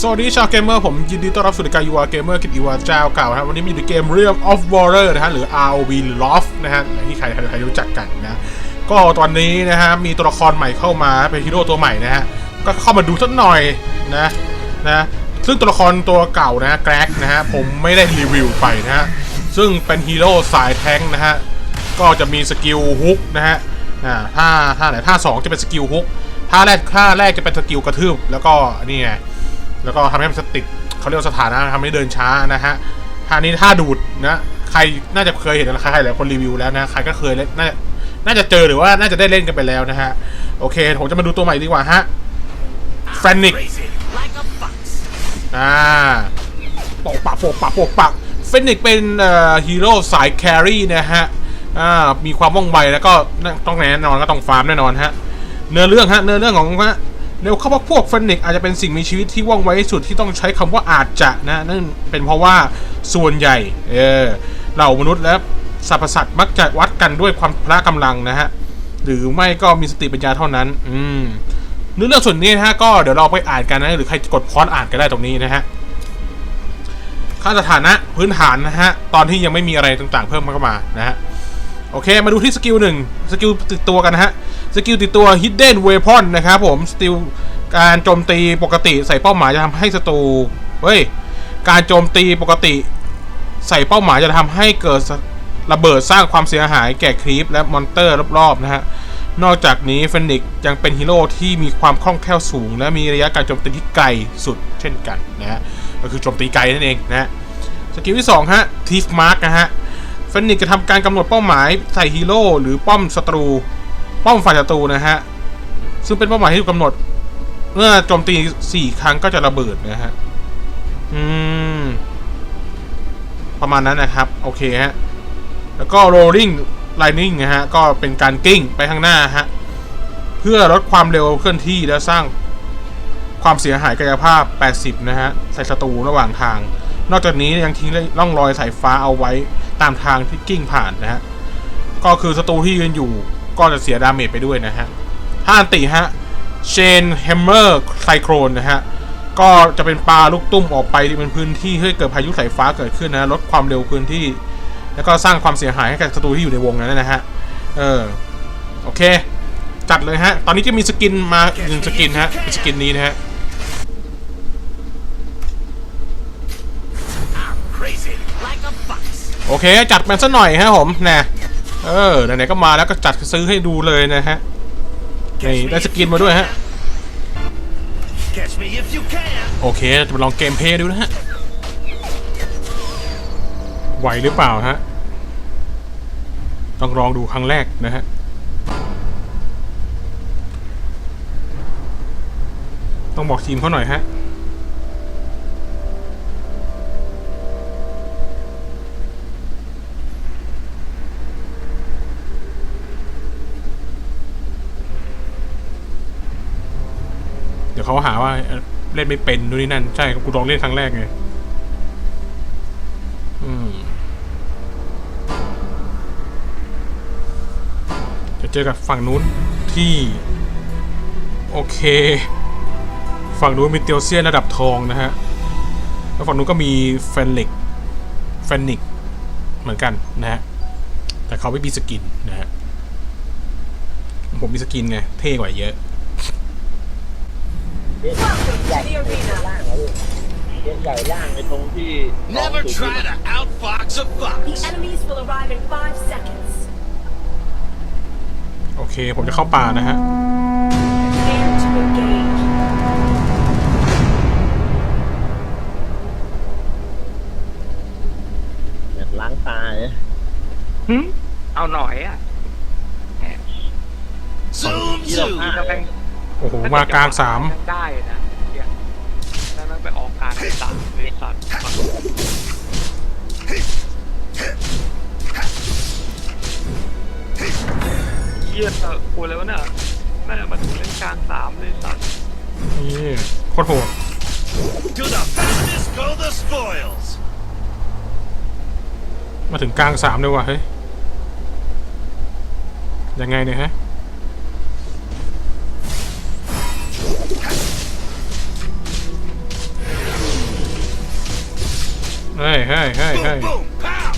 สวัสดีชาวเกมเมอร์ผมยินดีต้อนรับสู่รายการยูวาเกมเมอร์กิจอีวาเจ้าเก่านะครับวันนี้มีเกม Realm of Water นะฮะหรือ ROV หรือ Loft นะฮะอย่างที่ใครใครใครรู้จักกันนะ ก็ตอนนี้นะฮะมีตัวละครใหม่เข้ามาเป็นฮีโร่ตัวใหม่นะฮะก็เข้ามาดูสักหน่อยนะนะซึ่งตัวละครตัวเก่านะแกร็กนะฮะผมไม่ได้รีวิวไปนะฮะซึ่งเป็นฮีโร่สายแทงนะฮะก็จะมีสกิลฮุกนะฮะ อ่าท่าท่าไหนท่าสองจะเป็นสกิลฮุกท่าแรกท่าแรกจะเป็นสกิลกระทืบแล้วก็นี่ไงแล้วก็ทำให้มันสติดเขาเรียกว่าสถานะทำให้เดินช้านะฮะท่านี้ท่าดูดนะใครน่าจะเคยเห็นใครหลายคนรีวิวแล้วนะใครก็เคยเล่นน่าน่าจะเจอหรือว่าน่าจะได้เล่นกันไปแล้วนะฮะโอเคผมจะมาดูตัวใหม่ดีกว่าฮะแฟนิกอ่าปกปักปกปักปกปักเฟนิกเป็นฮีโร่สายแครี่นะฮะ อ่ามีความว่องไวแล้วก็ต้องแน่นอนก็ต้องฟาร์มแน่นอนฮะเนื้อเรื่องฮะเนื้อเรื่องของฮะเร็วเข้าว่าพวกเฟนิกอาจจะเป็นสิ่งมีชีวิตที่ว่องไวที่สุดที่ต้องใช้คำว่าอาจจะนะนั่นเป็นเพราะว่าส่วนใหญ่เออเหล่ามนุษย์และสรรพสัตว์มักจะวัดกันด้วยความพละกำลังนะฮะหรือไม่ก็มีสติปัญญาเท่านั้น อืมเนื้อเรื่องส่วนนี้นะฮะก็เดี๋ยวเราไปอ่านกันนะหรือใครกดพอดอ่านกันได้ตรงนี้นะฮะค่าสถานะพื้นฐานนะฮะตอนที่ยังไม่มีอะไรต่างๆ เพิ่มเข้ามานะฮะ โอเค มาดูที่สกิลหนึ่งสกิลติดตัวกันนะฮะ สกิลติดตัว hidden weapon นะครับผม สกิลการโจมตีปกติใส่เป้าหมายจะทำให้ศัตรู เฮ้ย การโจมตีปกติ ใส่เป้าหมายจะทำให้เกิดระเบิดสร้างความเสียหายแก่ครีปและมอนเตอร์รอบๆนะฮะ นอกจากนี้เฟนิกยังเป็นฮีโร่ที่มีความคล่องแคล่วสูง และมีระยะการโจมตีที่ไกลสุดเช่นกันนะฮะ ก็คือโจมตีไกลนั่นเองนะฮะ สกิลที่2ฮะทีฟมาร์กนะฮะ เฟนิกจะทำการกำหนดเป้าหมายใส่ฮีโร่หรือป้อมศัตรู ป้อมฝ่ายศัตรูนะฮะ ซึ่งเป็นเป้าหมายที่ถูกกำหนด เมื่อโจมตี4ครั้งก็จะระเบิดนะฮะ อืม ประมาณนั้นนะครับ โอเคฮะ แล้วก็ rolling lightning นะฮะ ก็เป็นการกิ้งไปข้างหน้าฮะ เพื่อลดความเร็วเคลื่อนที่และสร้างความเสียหายกายภาพ 80 นะฮะ ใส่ศัตรูระหว่างทาง นอกจากนี้ยังทิ้งร่องรอยสายฟ้าเอาไว้ ตามทางที่กิ้งผ่านนะฮะ ก็คือศัตรูที่ยืนอยู่ก็จะเสียดาเมจไปด้วยนะฮะถ้าอันติฮะเชนแฮมเมอร์ไซโครนนะฮะ ก็จะเป็นปลาลูกตุ้มออกไปที่เป็นพื้นที่ให้เกิดพายุสายฟ้าเกิดขึ้นนะลดความเร็วพื้นที่ แล้วก็สร้างความเสียหายให้กับศัตรูที่อยู่ในวงนั้นนะฮะ เออ โอเค จัดเลยฮะ ตอนนี้จะมีสกินมาหนึ่งสกินฮะสกินนี้นะฮะ โอเค จัดมันซะหน่อยฮะผมนะเออไหนๆก็มาแล้วก็จัดซื้อให้ดูเลยนะฮะนี่ได้สกินมาด้วยฮะ Catch me if you can. โอเคจะมาลองเกมเพลย์ดูนะฮะไหวหรือเปล่าฮะต้องลองดูครั้งแรกนะฮะต้องบอกทีมเขาหน่อยฮะ ดี๋ยวเขาหาว่าเล่นไม่เป็นนู่นนี่นั่น ใช่กูลองเล่นครั้งแรกไงอืมจะเจอกับฝั่งนู้นที่ โอเค ฝั่งนู้นมีเตียวเซียนระดับทองนะฮะ แล้วฝั่งนู้นก็มีแฟนลิกแฟนนิกเหมือนกันนะฮะ แต่เขาไม่มีสกินนะฮะ ผมมีสกินไง เท่กว่าเยอะ ใหญ่ล่างแล้วลูกใหญ่ล่างในตรงที่ Never try to outfox a The fox. enemies will arrive in five seconds. โอเค ผมจะเข้าป่านะฮะ Prepare to engage. อยากล้างตาเลย เอาหน่อยอ่ะ Zoom, zoom. นี่ถ้าแม่ง โอ้โห มากลางสามได้นะเนี่ยถ้าแม่งไปออกกลางสามบริษัทเยี่ยอะกูเลยวะเนี่ยแม่งมาถึงเล่นกลางสามเลยสัตว์นี่โคตรโหด To the fastest go the spoils. มาถึงกลางสามเลยว่ะเฮ้ยยังไงเนี่ยฮะ เฮ้ยเฮ้ยเฮ้ยเฮ้ย Boom, boom, pow!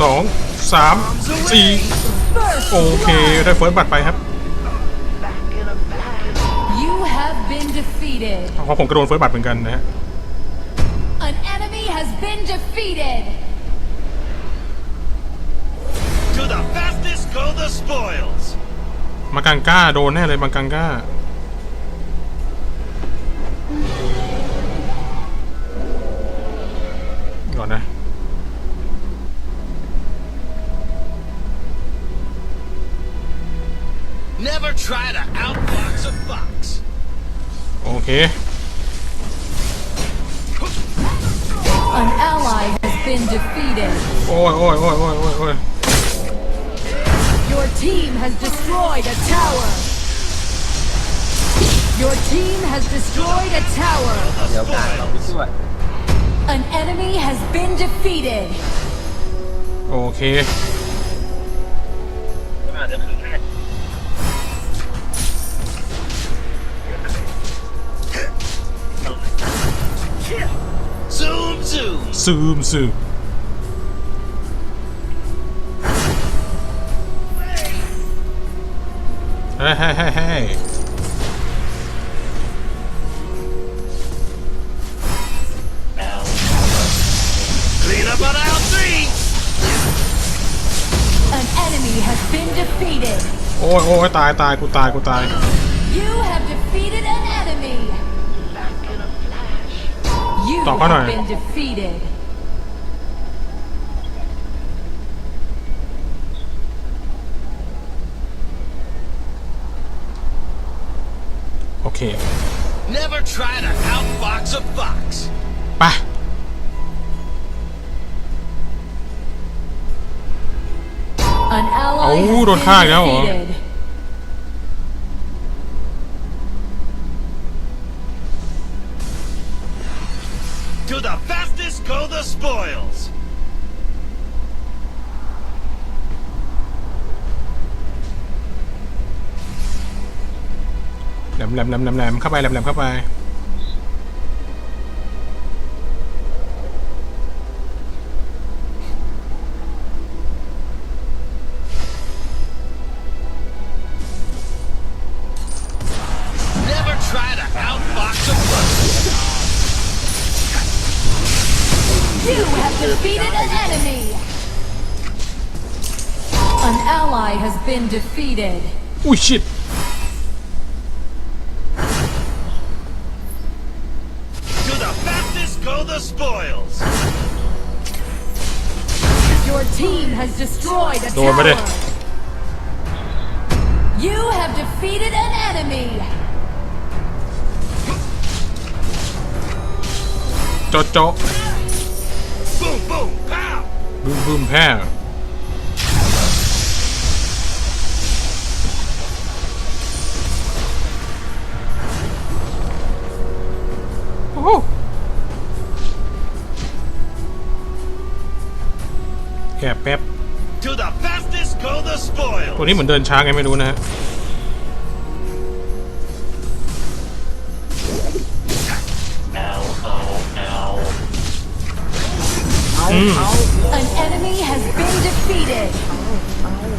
สองสามสี่โอเค ได้เฟิร์สบัตรไปครับ You have been defeated. เพราะผมก็โดนเฟิร์สบัตรเหมือนกันนะฮะ go the spoils. มากังก้าโดนแน่เลยมากังก้า ก่อนนะ Never try to outbox a fox. โอเค An ally has been defeated. โอ้ยโอ้ยโอ้ยโอ้ยโอ้ยโอ้ย Your team has destroyed a tower. Your team has destroyed a tower. เดี๋ยวการเราไปช่วย An enemy has been defeated. โอเคอาจจะคือแค่ Zoom, zoom. ซูมซูมเฮ้ยเฮ้ยเฮ้ยเฮ้ย Clean up on aisle three. An enemy has been defeated. โอ้ยโอ้ยตายตายกูตายกูตาย You have defeated an enemy. You Tỏ con have này. been defeated. Never try to outbox a fox. ไป An ally Ấu, has đột been khai nữa hả? defeated. มแหลมแหลมแหลมแหลมเข้าไปแหลมแหลมเข้าไป Never try to outbox destroyed a Đồ vào đây. tower. You have defeated an enemy. โจะโจะ Boom, boom, pow. บึ้มบึ้ ตัวนี้เหมือนเดินช้าไงไม่รู้นะฮะอืม An enemy has been defeated.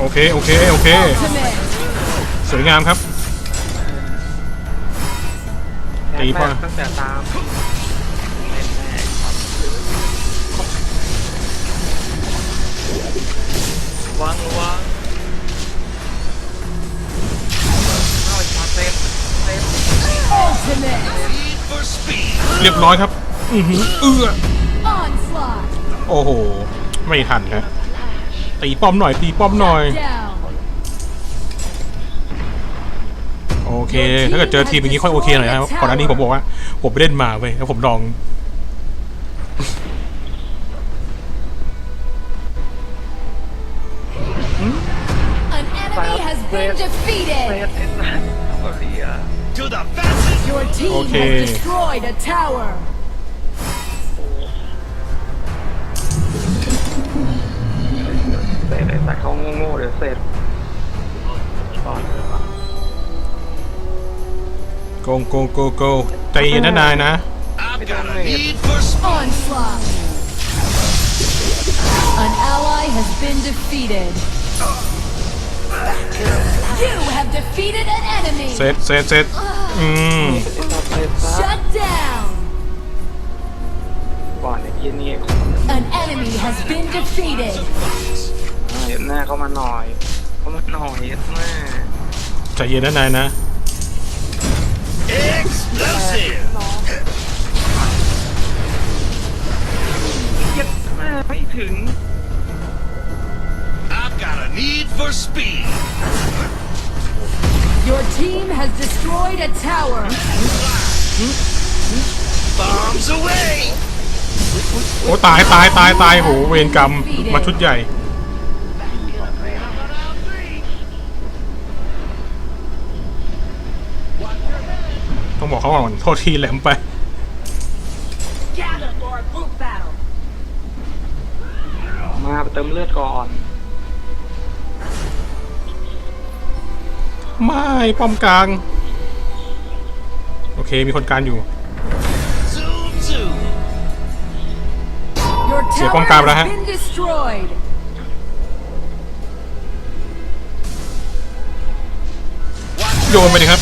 โอเค โอเค โอเค Ultimate. สวยงามครับตีป่ะตั้งแต่ตามเล่นแม่วางระวัง เรียบร้อยครับ อือหือเอื้อ Onslaught. โอ้โห ไม่ทันครับ ตีป้อมหน่อย ตีป้อมหน่อย Down. โอเค ถ้าเกิดเจอทีมอย่างนี้ค่อยโอเคหน่อยนะครับ ก่อนหน้านี้ผมบอกว่า ผมไปเล่นมาเว้ยแล้วผมลอง An enemy has been เซ defeated. ฟเอ็นนะโอ้ยอะ To the fastest. Your team Okay. has destroyed a tower. เซฟไอ้สัตว์เขาโง่ๆเดี๋ยวเสร็จก่อนเลยว่ะโกงโกงโกโกใจเย็นนะนายนะ I've got a need for speed. Onslaught! An ally has been defeated. You have defeated an enemy. เซตเซตเซตอืมไอ้สัตว์ไปซะ Shut down. ก่อนไอ้เหี้ยนี่ An enemy has been defeated. เห็นหน้าเข้ามาหน่อยเข้ามาหน่อยเห็นหน้าใจเย็นนะนายนะ Explosive. เหี้ย็ดหน้าไม่ถึง I've got a need for speed. Your team has destroyed a tower. Bombs away. โอ้ตายตายตายตายโหเวรกรรมมาชุดใหญ่ ต้องบอกเขาก่อนโทษทีแหลมไป Gather for a group battle. มาไปเติมเลือดก่อน ไม่ป้อมกลาง โอเคมีคนกลางอยู่ Zoom, zoom. Your Siya tower pang camera, ha? has been destroyed. โยนไปดิครับ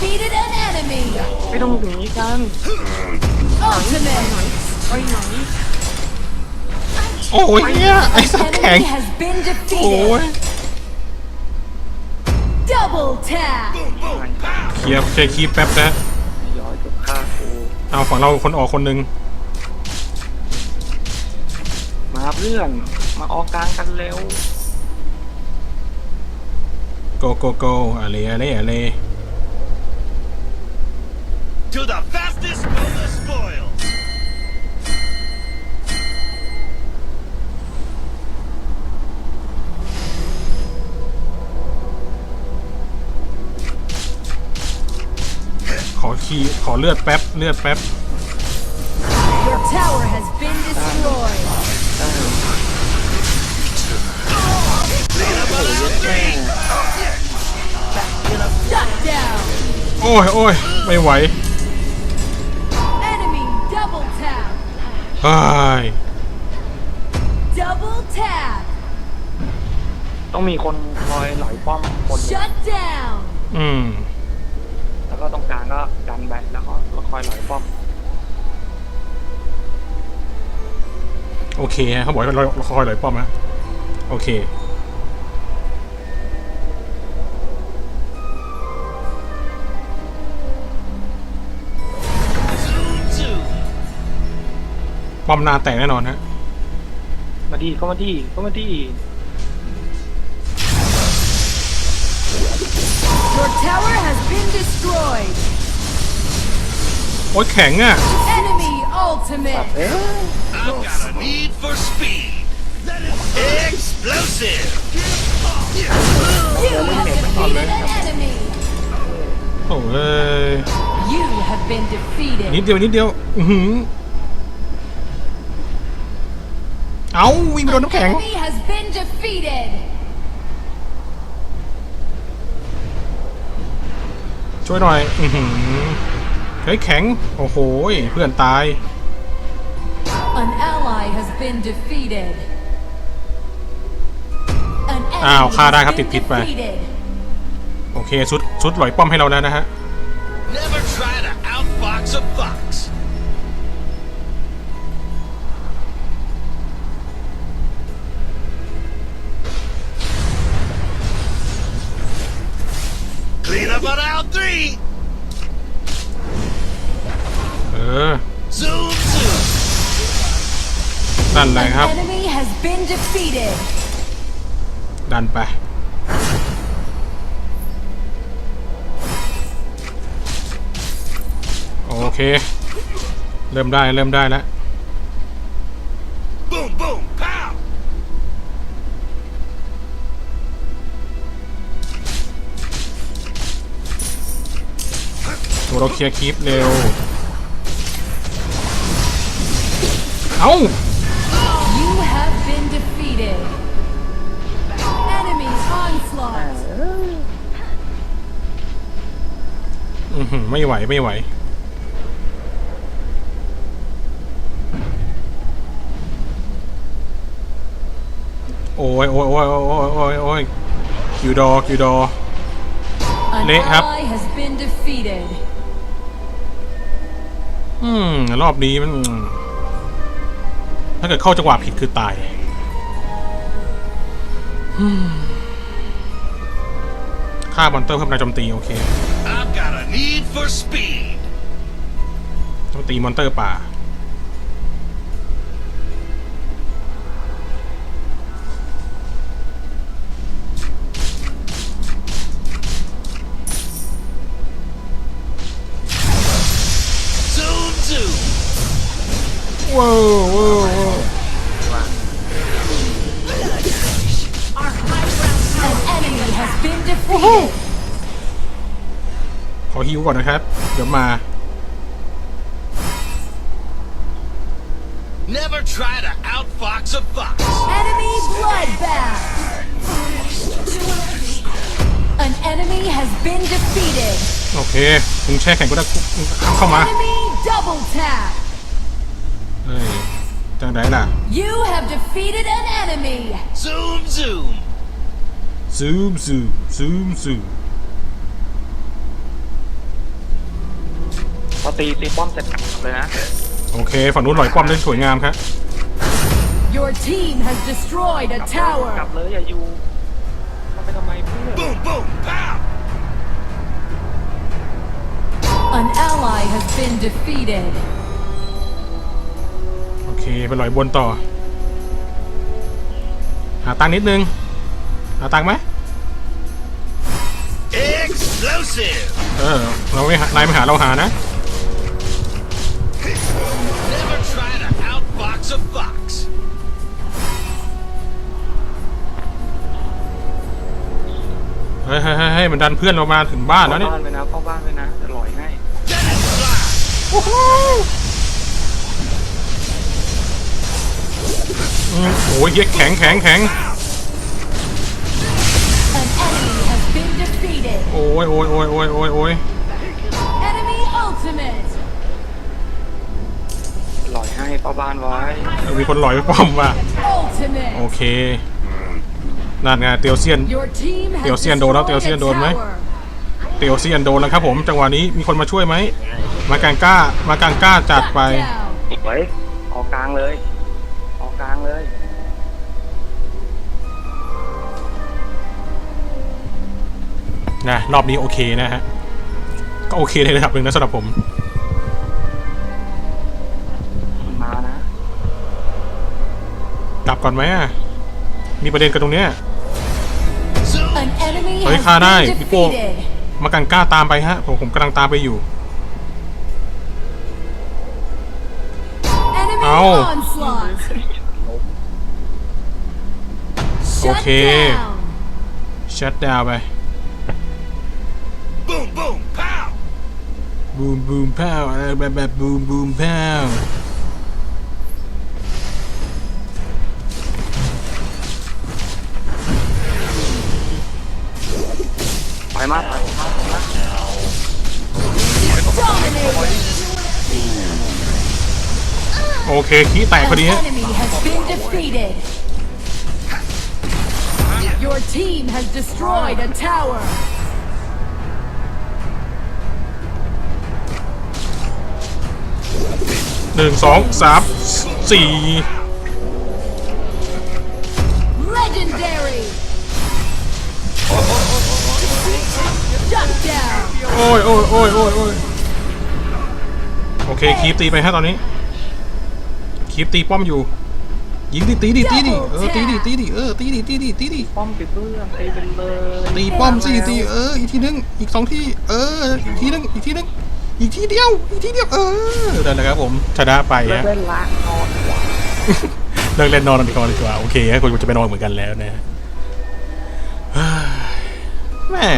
defeated an enemy. ไม่ต้องถึงนี้กัน Ultimate. ไปไหนโอ้ยเนี่ยไอ้สัตว์แข็ง Enemy has been โอ้ย defeated. Double tap. Boom, boom, pow. เคลียร์เคลียร์คีย์แป๊บนะ ย้อยกับฆ่ากูเอาฝั่งเราคนออกคนหนึ่งมาเพื่อน มาออกกลางกันเร็ว โกโกโกอะไรอะไรอะไร To the fastest go the spoils. ขอคีย์ขอเลือดแป๊บเลือดแป๊บ Your tower has been destroyed. Shut down. โอ้ยโอ้ยไม่ไหว เฮ้ย Double tap. ต้องมีคนคอยไหลป้อมคนหนึ่ง Shut down. อืม แล้วก็ตรงกลางก็กันไปแล้วก็แล้วคอยไหลป้อม โอเคฮะเขาบอกให้เราเราคอยเลยป้อมนะ โอเค ป้อมหน้าแตกแน่นอนฮะมาดีก็มาดีก็มาดี Your tower has been destroyed. โอ้ยแข็งอะ Enemy ultimate. I've got a need for speed. That is explosive. You have defeated an enemy. โอ้ย You have been นิด defeated. เดียวนิดเดียว อือหือ เอาวิ่งไปโดนน้ำแข็ง Enemy has been defeated. ช่วยหน่อย อือหือเฮ้ยแข็ง โอ้โหยเพื่อนตาย An ally has been defeated. An อ้าว enemy ฆ่าได้ครับ has ติด been พิษไป defeated. โอเคชุดชุดหลอยป้อมให้เราแล้วนะฮะ Never try to outfox a fox. Clean up on aisle three. เออ Zoom, zoom. นั่นแหละครับ An enemy has been defeated. ดันไป โอเค เริ่มได้เริ่มได้แล้ว เราเคลียร์คลิปเร็ว เอ้า You have been defeated. Enemy onslaught. อื้อหือไม่ไหวไม่ไหว โอ้ยโอ้ยโอ้ยโอ้ยโอ้ยโอ้ยโอ้ยคิวดอคิวดอ An Lit up. ally has been defeated. อืม รอบนี้มัน ถ้าเกิดเข้าจังหวะผิดคือตายอืมฆ่ามอนเตอร์เพิ่มแรงโจมตี โอเค I've got a need for speed. ต้องตีมอนเตอร์ป่า ว้าวว้าวว้าว An enemy has been defeated. ขอฮิวก่อนนะครับ เดี๋ยวมา Never try to outfox a fox. Enemy bloodbath. An enemy has been defeated. โอเคมึงแช่แข็งก็ได้มึงเข้ามา Enemy double tap. เฮ้ยจังไดล่ะ You have defeated an enemy. Zoom zoom. ซูมซูมซูมซูมพอตีตีป้อมเสร็จกลับเลยนะ โอเค ฝั่งนู้นหลอยป้อมได้สวยงามครับ Your team has destroyed a กลั tower. บเลยอย่าอยู่ทำไปทำไมเพื่อน Boom boom pow. An ally has been defeated. โอเคไปหลอยบนต่อ หาตังค์นิดนึง หาตังค์ไหม Explosive. เออ เราไม่หานายไม่หาเราหานะ Never try to outfox a fox. เฮ้ยเฮ้ยเฮ้ยเฮ้ยมันดันเพื่อนเรามาถึงบ้านแล้วเข้าเนี่ย บ้านไปนะเข้าบ้านไปนะจะลอยให้ Let it fly. อืม โอ้ยเหี้ยแข็งแข็งแข็ง An enemy has been defeated. โอ้ยโอ้ยโอ้ยโอ้ยโอ้ยโอ้ย Enemy ultimate. ลอยให้เข้าบ้านไว้เออมีคนหลอยไปป้อมว่ะ Ultimate. โอเคนั่นไงเตียวเซียน Your team has เตียวเซียนโดนแล้วเตียวเซียน destroyed โดนไหม a tower. เตียวเซียนโดนแล้วครับผมจังหวะนี้มีคนมาช่วยไหม มากางก้ามากางก้าจัด Shut ไป down. ไว้ออกกลางเลยออ กกลางเลย นะ รอบนี้โอเคนะฮะ ก็โอเคในระดับหนึ่งนะสำหรับผมมันมานะกลับก่อนไหมอะมีประเด็นกันตรงเนี้ย Zoom. An enemy Ơi, has Kha đây, been bị cô. defeated. มากางก้าตามไปฮะ ผมผมกำลังตามไปอยู่ เค down. ชัดดาวไป Boom boom pow. บูมบูมแพ้วอะไรแบบแบบบูมบูมแพ้วไปมากไปมากไปมาก Dominated. โอเค ขี้แตกพอ An ดีฮะ team has destroyed a tower. หนึ่งสองสามสี่ Legendary. Shut down. โอ้ยโอ้ยโอ้ยโอ้ยโอ้ยโอเคคีปตีไปฮะตอนนี้คีปตีป้อมอยู่ ยิงดิตีดิตีดิเออตีดิตีดิเออตีดิตีดิตีดิป้อมปิดเพื่อนตีเป็นเลยตีป้อมสิตีเอออีกทีนึงอีกสองที่เอออีกทีนึงอีกทีนึงอีกทีเดียวอีกทีเดียวเออนั่นแหละครับผมชนะไปฮะเล่นละนอนเลิกเล่นนอนกันดีกว่าดีกว่าโอเคฮะคุณจะไปนอนเหมือนกันแล้วนะฮะเฮ้ยแม่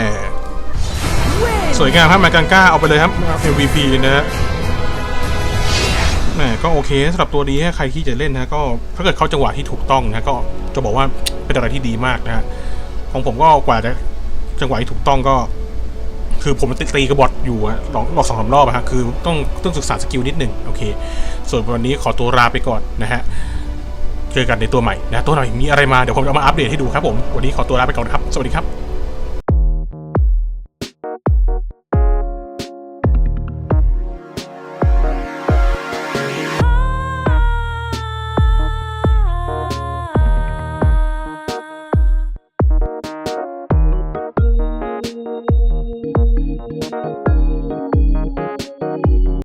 Win. วยงามครับมากังก้าเอาไปเลยครับ MVP นะฮะ แหมก็โอเคสำหรับตัวนี้ใครที่จะเล่นนะก็ถ้าเกิดเข้าจังหวะที่ถูกต้องนะก็จะบอกว่าเป็นอะไรที่ดีมากนะฮะของผมก็กว่าจะจังหวะที่ถูกต้องก็ คือผมตีกระบอดอยู่อะลองลองสองสามรอบอะฮะคือต้องต้องศึกษาสกิลนิดหนึ่งโอเค ส่วนวันนี้ขอตัวลาไปก่อนนะฮะเจอกันในตัวใหม่นะตัวใหม่มีอะไรมาเดี๋ยวผมจะมาอัปเดตให้ดูครับผมวันนี้ขอตัวลาไปก่อนครับ สวัสดีครับ